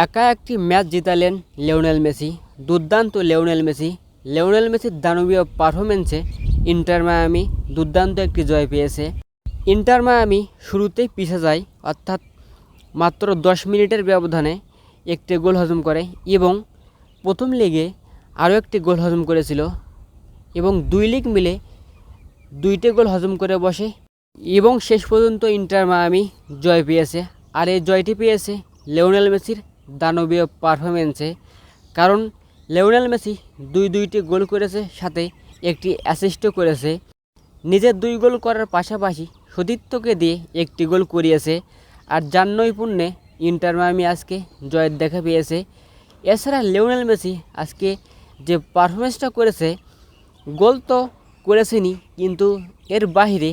একা একটি ম্যাচ জিতালেন লেওনেল মেসি। দুর্দান্ত লেওনেল মেসি। লেওনেল মেসির দানবীয় পারফরমেন্সে ইন্টার মায়ামি দুর্দান্ত একটি জয় পেয়েছে। ইন্টার মায়ামি শুরুতেই পিছে যায়, অর্থাৎ মাত্র দশ মিনিটের ব্যবধানে একটি গোল হজম করে এবং প্রথম লিগে আরও একটি গোল হজম করেছিল এবং দুই লিগ মিলে দুইটি গোল হজম করে বসে এবং শেষ পর্যন্ত ইন্টার মায়ামি জয় পেয়েছে। আর এই জয়টি পেয়েছে লিওনেল মেসির দানবীয় পারফরমেন্সে কারণ লেওনেল মেসি দুই দুইটি গোল করেছে, সাথে একটি অ্যাসিস্টও করেছে। নিজের দুই গোল করার পাশাপাশি সতীর্থকে দিয়ে একটি গোল করিয়েছে। আর যার নৈপুণ্যে ইন্টার মায়ামি আজকে জয়ের দেখা পেয়েছে। এছাড়া লিওনেল মেসি আজকে যে পারফরমেন্সটা করেছে, গোল তো করেছেনি কিন্তু এর বাইরে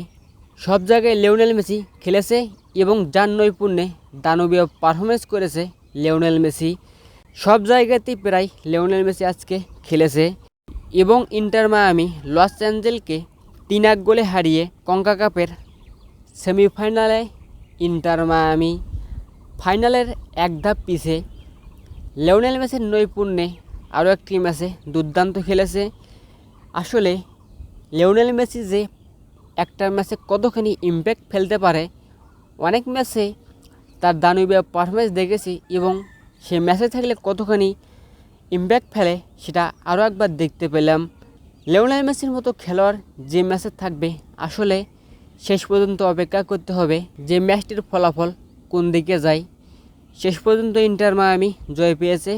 সব জায়গায় লিওনেল মেসি খেলেছে এবং যার নৈপুণ্যে দানবীয় পারফরমেন্স করেছে। Lionel Messi. সব জায়গাতেই প্রায় লিওনেল মেসি আজকে খেলেছে এবং ইন্টার মায়ামি লস অ্যাঞ্জেলকে তিন এক গোলে হারিয়ে কঙ্কা কাপের সেমিফাইনালে ইন্টার মায়ামি ফাইনালের এক ধাপ পিছে লিওনেল মেসির নৈপুণ্যে আরও একটি ম্যাচে দুর্দান্ত খেলেছে। আসলে লিওনেল মেসি যে একটা ম্যাচে কতখানি ইম্প্যাক্ট ফেলতে পারে, অনেক ম্যাচে তার দানবীয় পারফরমেন্স দেখেছি এবং সে ম্যাচে থাকলে কতখানি ইম্প্যাক্ট ফেলে সেটা আরও একবার দেখতে পেলাম। লেওনাল মেসির মতো খেলোয়াড় যে ম্যাচে থাকবে আসলে শেষ পর্যন্ত অপেক্ষা করতে হবে যে ম্যাচটির ফলাফল কোন দিকে যায়। শেষ পর্যন্ত ইন্টার মায়ামি জয় পেয়েছে